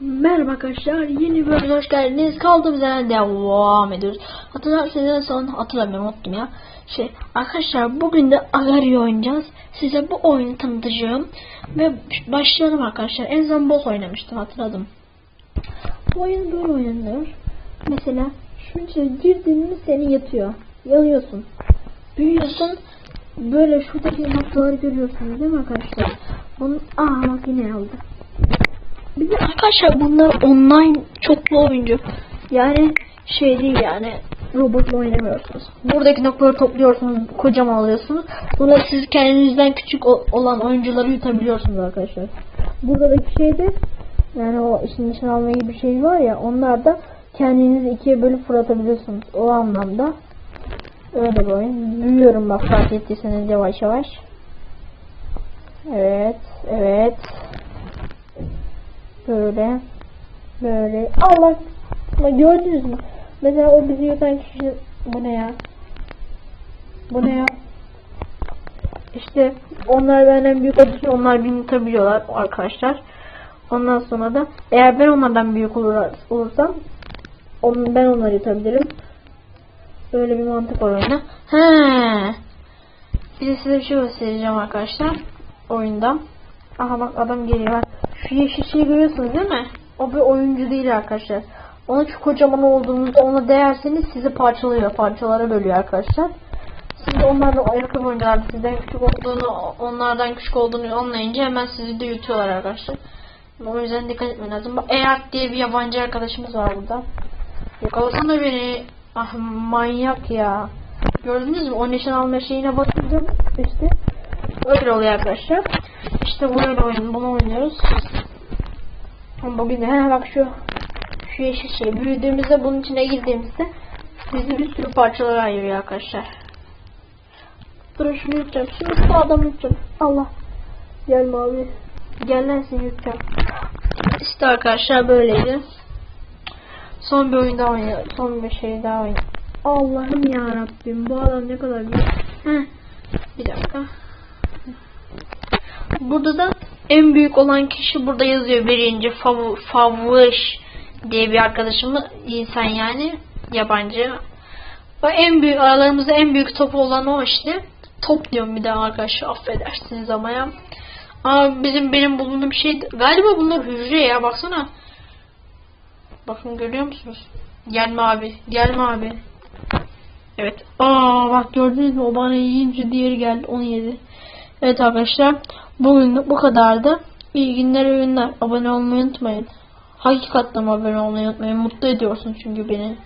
Merhaba arkadaşlar yeni bir bölüme hoş geldiniz. Kaldığımız yerden devam ediyoruz. Hatırlarsanız son hatırlamıyorum unuttum ya. Şey arkadaşlar bugün de Agario oynayacağız. Size bu oyunu tanıtacağım. Ve başlayalım arkadaşlar. En son boss oynamıştım hatırladım. Bu oyun böyle oynanıyor. Mesela şunun içine girdiğinde seni yatıyor. Yanıyorsun. Büyüyorsun. Böyle şuradaki noktaları görüyorsunuz değil mi arkadaşlar? Bunun... Aa bak yine aldı. Bir de arkadaşlar bunlar online çoklu oyuncu. Yani şey değil yani robotla oynamıyorsunuz. Buradaki noktaları topluyorsunuz, kocaman alıyorsunuz. Sonra siz kendinizden küçük olan oyuncuları yutabiliyorsunuz arkadaşlar. Buradaki şey de yani o işin içine alma gibi bir şey var ya onlar da kendinizi ikiye bölüp fırlatabiliyorsunuz. O anlamda öyle bir oyun. Büyüyorum bak fark ettiyseniz yavaş yavaş. Evet, evet. Böyle. Böyle. Allah. Ama gördünüz mü? Mesela o bizi yutan kişi bu ne ya? Bu ne ya? İşte onlar benden büyük olduğu için onlar beni yutabiliyorlar arkadaşlar. Ondan sonra da eğer ben onlardan büyük olur, olursam onu, ben onları yutabilirim. Böyle bir mantık var oyunda. He. Bir de size bir şey göstereceğim arkadaşlar. Oyunda. Aha bak adam geliyor. Şu yeşil şeyi görüyorsunuz değil mi? O bir oyuncu değil arkadaşlar. Ona şu kocaman olduğunuzda ona değerseniz sizi parçalıyor. Parçalara bölüyor arkadaşlar. Siz de onlarla ayakkabı oyuncular sizden küçük olduğunu, onlardan küçük olduğunu anlayınca hemen sizi de yutuyorlar arkadaşlar. O yüzden dikkat etmen lazım. Eyak diye bir yabancı arkadaşımız var burada. Yakalasana beni. Ah manyak ya. Gördünüz mü? O nişan alma şeyine basınca işte öyle oluyor arkadaşlar. İşte böyle oyun, bunu oynuyoruz. Ama Bugün he bak şu şu yeşil şey büyüdüğümüzde bunun içine girdiğimizde bizi bir sürü parçalara ayırıyor arkadaşlar. Dur şunu yutacağım. Şimdi şu adamı yutacağım. Allah. Gelme abi. Gel lan seni yutacağım. İşte arkadaşlar böyleydi. Son bir oyun daha oynuyoruz. Son bir şey daha oynuyoruz. Allah'ım ya Rabbim bu adam ne kadar büyük. Heh. Bir dakika. Burada da en büyük olan kişi burada yazıyor birinci fav favuş diye bir arkadaşımız insan yani yabancı. O en büyük aralarımızda en büyük top olan o işte. Top diyorum bir daha arkadaşlar affedersiniz ama ya. Aa bizim benim bulunduğum şey galiba bunlar hücre ya baksana. Bakın görüyor musunuz? Gelme abi, gelme abi. Evet. Aa bak gördünüz mü o bana yiyince diğeri geldi onu yedi. Evet arkadaşlar bugünlük bu kadardı. İyi günler iyi günler. Abone olmayı unutmayın. Hakikaten abone olmayı unutmayın. Mutlu ediyorsun çünkü beni.